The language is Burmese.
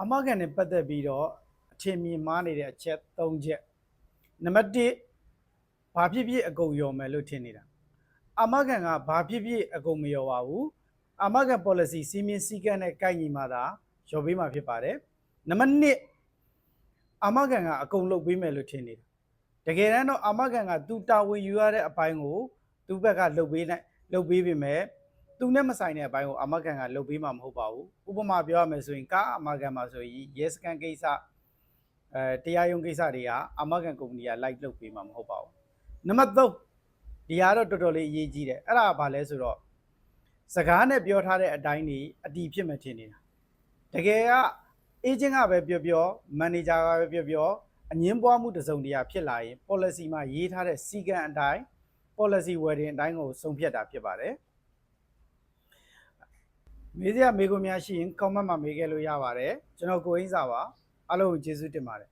အမကန်နဲ့ပတ်သက်ပြီးတော့အထင်မြင်မှားနေတဲ့အချက်၃ချက်နံပါတ်1ဘာဖြစ်ဖြစ်အကုန်ယော်မယ်လို့ထင်နေတာအမကန်ကဘာဖြစ်ဖြစ်အကုန်မယော်ပါဘူးအမကန် policy စီမင်းစည်းကမ်းနဲ့ကိုက်ညီမှသာယော်ပေးမှာဖြစ်ပါတယ်နံပါတ်2အမကန်ကအကုန်လုပ်ပေးမယ်လို့ထင်နေတာတကယ်တမ်းတော့အမကန်ကသူတာဝန်ယူရတဲ့အပိုင်းကိုသူ့ဘက်ကလုပ်ပေးနိုင်လုပ်ပေးပေမဲ့ သူနဲ့မဆိုင်တဲ့အပိုင်းကိုအမကန်ကလုပ်ပေးမှာမဟုတ်ပါဘူးဥပမာပြောရမယ်ဆိုရင်ကားအမကန်မှာဆိုရင်ရဲစကန်ကိစ္စအဲတရားရုံးကိစ္စတွေကအမကန်ကုမ္ပဏီကလိုက်လုပ်ပေးမှာမဟုတ်ပါဘူးနံပါတ်3ဒီဟာတော့တော်တော်လေးအရေးကြီးတယ်အဲ့ဒါကဘာလဲဆိုတော့စကားနဲ့ပြောထားတဲ့အတိုင်းနေအတီးဖြစ်မှထင်နေတာတကယ်ကအေဂျင့်ကပဲပြောပြောမန်နေဂျာကပဲပြောပြောအငင်းပွားမှုတစ်စုံတရာဖြစ်လာရင် policy မှာရေးထားတဲ့စီကံအတိုင်း policy wording အတိုင်းကိုဆုံးဖြတ်တာဖြစ်ပါတယ် မေးစရာမေးခွန်းများရှိရင် comment မှာမေးခဲ့လို့ရပါတယ်ကျွန်တော်ကိုအင်းစာပါအားလုံးကိုကျေးဇူးတင်ပါတယ်